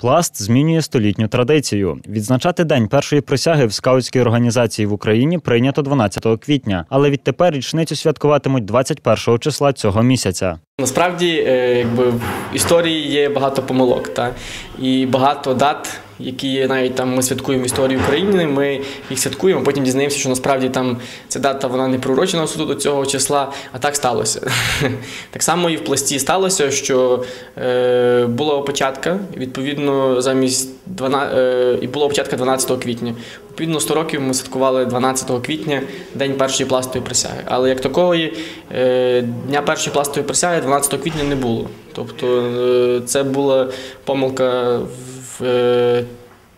Пласт змінює столітню традицію. Відзначати день першої присяги в скаутській організації в Україні прийнято 12 квітня, але відтепер річницю святкуватимуть 21 числа цього місяця. Насправді, е, якби в історії є багато помилок, та і багато дат, які навіть там ми святкуємо в історії України. Ми їх святкуємо, потім дізнаємося, що насправді там ця дата вона не пророчена суду до цього числа, а так сталося. Так само і в пласті сталося, що е, була опечатка, відповідно, замість 12, е, і була опечатка 12 квітня. Відповідно, 100 років ми святкували 12 квітня, день першої пластової присяги. Але як такої е, дня першої пластової присяги 12 квітня не було. Тобто е, це була помилка в е,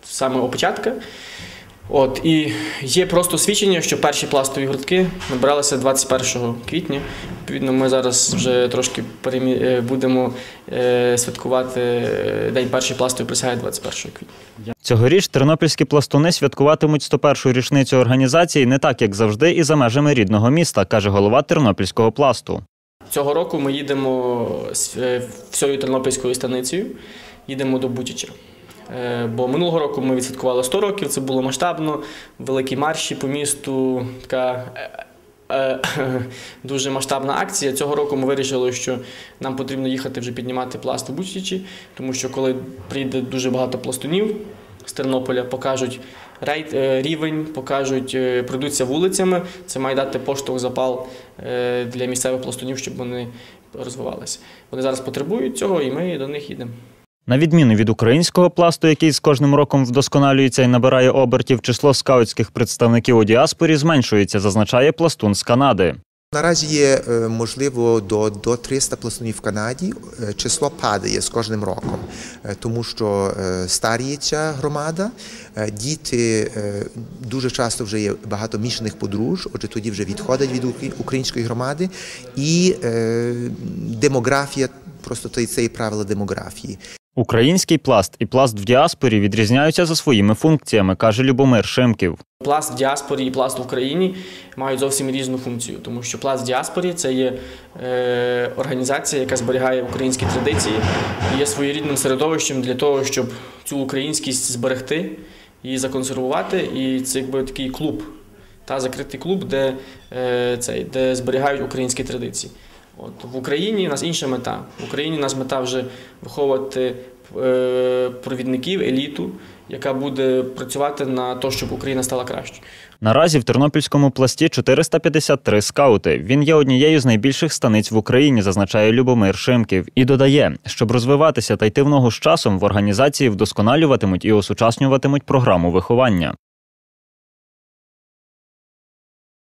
саме опечатка. От, і є просто свідчення, що перші пластові грудки набиралися 21 квітня. Відповідно, ми зараз вже трошки перемі... е, будемо е, святкувати День першої пластової присяги 21 квітня. Цьогоріч тернопільські пластуни святкуватимуть 101-ю річницю організації не так, як завжди, і за межами рідного міста, каже голова тернопільського пласту. Цього року ми їдемо всією тернопільською станицею, їдемо до Бучича. Е, Бо минулого року ми відсвяткували 100 років, це було масштабно, великі марші по місту, така е, е, дуже масштабна акція. Цього року ми вирішили, що нам потрібно їхати вже піднімати пласт у Бучичі, тому що коли прийде дуже багато пластунів з Тернополя, покажуть е, рівень, покажуть, е, пройдуться вулицями, це має дати поштовх запал для місцевих пластунів, щоб вони розвивалися. Вони зараз потребують цього, і ми до них їдемо. На відміну від українського пласту, який з кожним роком вдосконалюється і набирає обертів, число скаутських представників у діаспорі зменшується, зазначає пластун з Канади. Наразі є е, можливо до, до 300 пластунів в Канаді. Е, Число падає з кожним роком, е, тому що старіється громада, діти дуже часто вже є багато мішаних подруж, отже тоді вже відходять від української громади, і демографія, просто це і правила демографії. Український пласт і пласт в діаспорі відрізняються за своїми функціями, каже Любомир Шимків. Пласт в діаспорі і пласт в Україні мають зовсім різну функцію, тому що пласт в діаспорі це є е, організація, яка зберігає українські традиції і є своєрідним середовищем для того, щоб цю українськість зберегти, її законсервувати. І це якби такий клуб, та закритий клуб, де, е, цей, де зберігають українські традиції. От в Україні у нас інша мета. В Україні у нас мета вже виховувати е, провідників, еліту, яка буде працювати на те, щоб Україна стала кращою. Наразі в тернопільському пласті 453 скаути. Він є однією з найбільших станиць в Україні, зазначає Любомир Шимків, і додає, щоб розвиватися та йти в ногу з часом, в організації вдосконалюватимуть і осучаснюватимуть програму виховання.